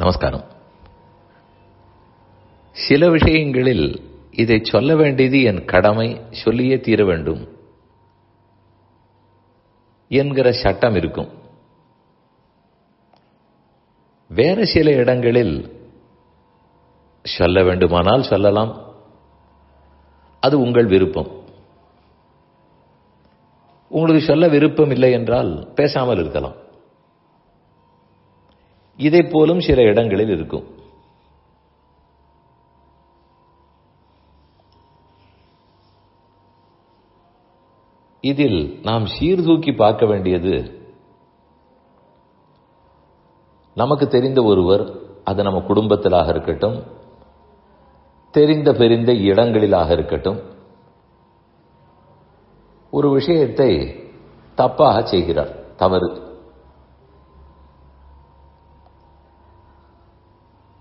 நமஸ்காரம். சில விஷயங்களில் இதை சொல்ல வேண்டியது என் கடமை சொல்லியே தீர வேண்டும் என்கிற சட்டம் இருக்கும். வேறு சில இடங்களில் சொல்ல வேண்டுமானால் சொல்லலாம். அது உங்கள் விருப்பம். உங்களுக்கு சொல்ல விருப்பம் இல்லை என்றால் பேசாமல் இருக்கலாம். இதை போலும் சில இடங்களில் இருக்கும். இதில் நாம் சீர்தூக்கி பார்க்க வேண்டியது நமக்கு தெரிந்த ஒருவர் அது நம்ம குடும்பத்திலாக இருக்கட்டும் தெரிந்த பெரிந்த இடங்களிலாக இருக்கட்டும் ஒரு விஷயத்தை தப்பாக செய்கிறார் தவறு.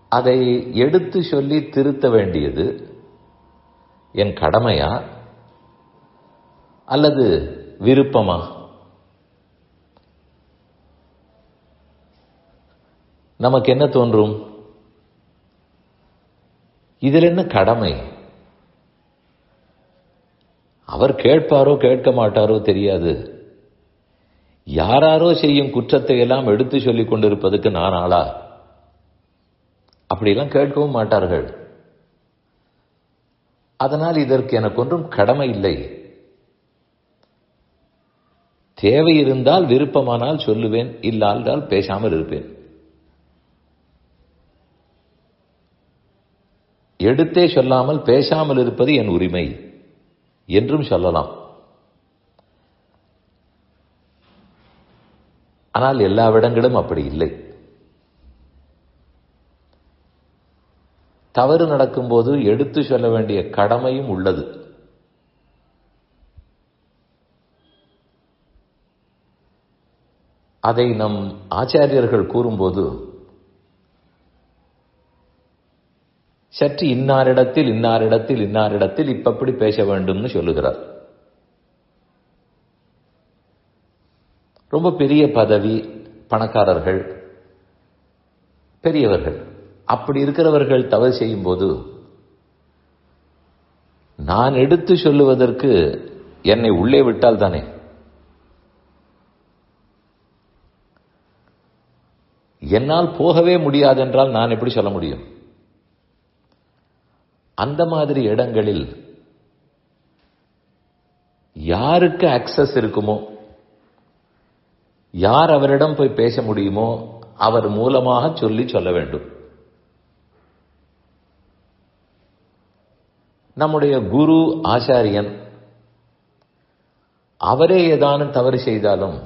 அதை எடுத்து சொல்லி திருத்த வேண்டியது என் கடமையா? அல்லது விருப்பமா? நமக்கு என்ன தோன்றும்? இதில் என்ன கடமை? அவர் கேட்பாரோ கேட்க மாட்டாரோ தெரியாது. யாராரோ செய்யும் குற்றத்தை எல்லாம் எடுத்து சொல்லிக் கொண்டிருப்பதுக்கு நான் ஆளா? அப்படியெல்லாம் கேட்கவும் மாட்டார்கள். அதனால் இதற்கு எனக்கு ஒன்றும் கடமை இல்லை. தேவை இருந்தால் விருப்பமானால் சொல்லுவேன் இல்லாதால் பேசாமல் இருப்பேன். எடுத்தே சொல்லாமல் பேசாமல் இருப்பது என் உரிமை. என்றும் சொல்லலாம். ஆனால் எல்லா இடங்களும் அப்படி இல்லை. தவறு நடக்கும்போது எடுத்து சொல்ல வேண்டிய கடமையும் உள்ளது. அதை நம் ஆச்சாரியர்கள் கூறும்போது சற்று இன்னாரிடத்தில் இன்னாரிடத்தில் இன்னாரிடத்தில் இப்படி பேச வேண்டும்னு சொல்லுகிறார். ரொம்ப பெரிய பதவி பணக்காரர்கள் பெரியவர்கள். அப்படி இருக்கிறவர்கள் தவறு செய்யும் போது நான் எடுத்து சொல்லுவதற்கு என்னை உள்ளே விட்டால் தானே? என்னால் போகவே முடியாதென்றால் நான் எப்படி சொல்ல முடியும்? அந்த மாதிரி இடங்களில் யாருக்கு அக்சஸ் இருக்குமோ யார் அவரிடம் போய் பேச முடியுமோ அவர் மூலமாக சொல்லி சொல்ல வேண்டும். நம்முடைய குரு ஆச்சாரியன் அவரே ஏதானும் தவறு செய்தாலும்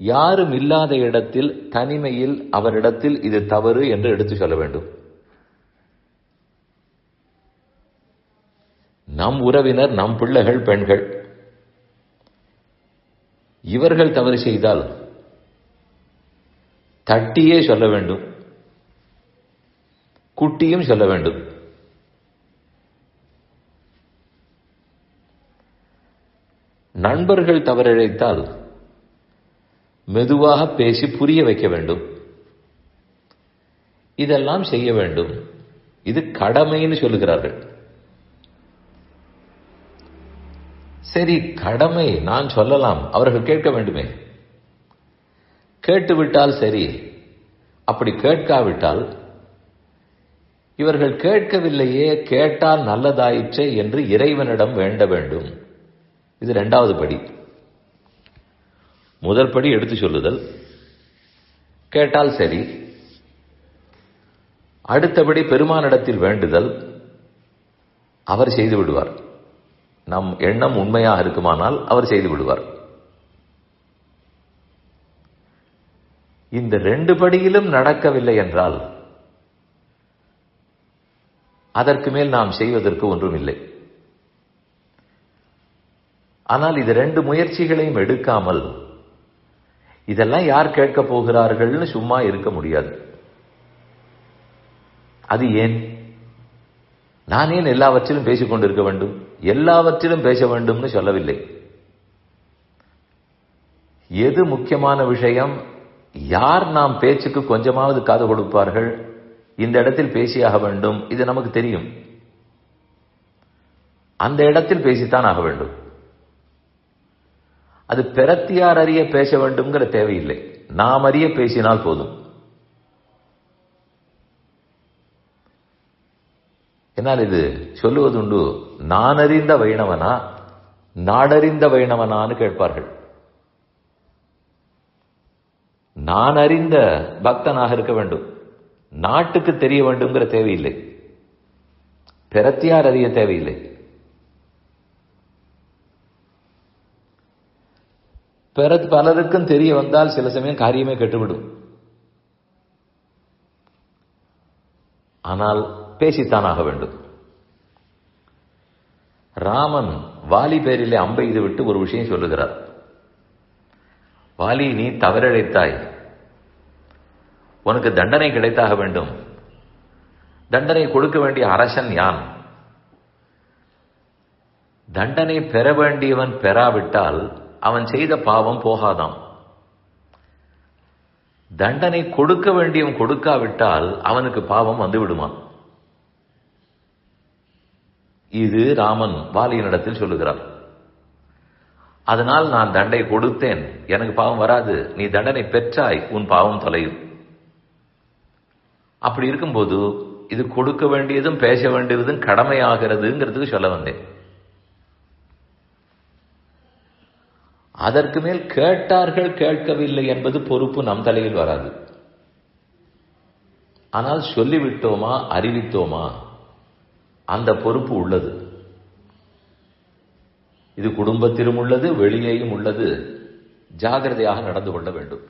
யாரும் இல்லாத இடத்தில் தனிமையில் அவரிடத்தில் இது தவறு என்று எடுத்து சொல்ல வேண்டும். நம் உறவினர் நம் பிள்ளைகள் பெண்கள் இவர்கள் தவறு செய்தால் தட்டியே சொல்ல வேண்டும் குட்டியும் சொல்ல வேண்டும். நண்பர்கள் தவறிழைத்தால் மெதுவாக பேசி புரிய வைக்க வேண்டும். இதெல்லாம் செய்ய வேண்டும். இது கடமைன்னு சொல்லுகிறார்கள். சரி கடமை நான் சொல்லலாம். அவர்கள் கேட்க வேண்டுமே. கேட்டுவிட்டால் சரி. அப்படி கேட்காவிட்டால் இவர்கள் கேட்கவில்லையே கேட்டால் நல்லதாயிற்றே என்று இறைவனிடம் வேண்ட வேண்டும். இது ரெண்டாவது படி. முதல் படி எடுத்து சொல்லுதல். கேட்டால் சரி. அடுத்தபடி பெருமானிடத்தில் வேண்டுதல். அவர் செய்து விடுவார். நம் எண்ணம் உண்மையாக இருக்குமானால் அவர் செய்து விடுவார். இந்த ரெண்டு படியிலும் நடக்கவில்லை என்றால் அதற்கு மேல் நாம் செய்வதற்கு ஒன்றும் இல்லை. ஆனால் இது ரெண்டு முயற்சிகளையும் எடுக்காமல் இதெல்லாம் யார் கேட்கப் போகிறார்கள்னு சும்மா இருக்க முடியாது. அது ஏன்? நான் ஏன் எல்லாவற்றிலும் பேசிக்கொண்டிருக்க வேண்டும்? எல்லாவற்றிலும் பேச வேண்டும்னு சொல்லவில்லை. எது முக்கியமான விஷயம்? யார் நாம் பேச்சுக்கு கொஞ்சமாவது காது கொடுப்பார்கள்? இந்த இடத்தில் பேசியாக வேண்டும். இது நமக்கு தெரியும். அந்த இடத்தில் பேசித்தான் ஆக வேண்டும். அது பிறத்தியார் அறிய பேச வேண்டும்ங்கிற தேவையில்லை. நாம் அறிய பேசினால் போதும். என்னால் இது சொல்லுவதுண்டு நான் அறிந்த வைணவனா நாடறிந்த வைணவனான்னு கேட்பார்கள். நான் அறிந்த பக்தனாக இருக்க வேண்டும். நாட்டுக்கு தெரிய வேண்டும்ங்கிற தேவையில்லை. பிறத்தியார் அறிய தேவையில்லை. பிற பலருக்கும் தெரிய வந்தால் சில சமயம் காரியமே கெட்டுவிடும். ஆனால் பேசித்தான் ஆக வேண்டும். ராமன் வாலி பேரிலே அம்பை இது விட்டு ஒரு விஷயம் சொல்லுகிறார். வாலி நீ தவறிழைத்தாய். உனக்கு தண்டனை கிடைத்தாக வேண்டும். தண்டனை கொடுக்க வேண்டிய அரசன் யான்? தண்டனை பெற வேண்டியவன் பெறாவிட்டால் அவன் செய்த பாவம் போகாதாம். தண்டனை கொடுக்க வேண்டியவன் கொடுக்காவிட்டால் அவனுக்கு பாவம் வந்து விடுமான் இது ராமன் வாலியனிடத்தில் சொல்லுகிறார். அதனால் நான் தண்டனை கொடுத்தேன். எனக்கு பாவம் வராது. நீ தண்டனை பெற்றாய். உன் பாவம் தொலையும். அப்படி இருக்கும்போது இது கொடுக்க வேண்டியதும் பேச வேண்டியதும் கடமையாகிறதுங்கிறதுக்கு சொல்ல வந்தேன். அதற்கு மேல் கேட்டார்கள் கேட்கவில்லை என்பது பொறுப்பு நம் தலையில் வராது. ஆனால் சொல்லிவிட்டோமா அறிவித்தோமா? அந்த பொறுப்பு உள்ளது. இது குடும்பத்திலும் உள்ளது வெளியேயும் உள்ளது. ஜாகிரதையாக நடந்து கொள்ள வேண்டும்.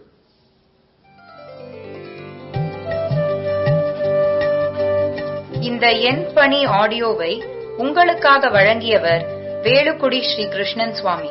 இந்த எண் பணி ஆடியோவை உங்களுக்காக வழங்கியவர் வேலுக்குடி ஸ்ரீ கிருஷ்ணன் சுவாமி.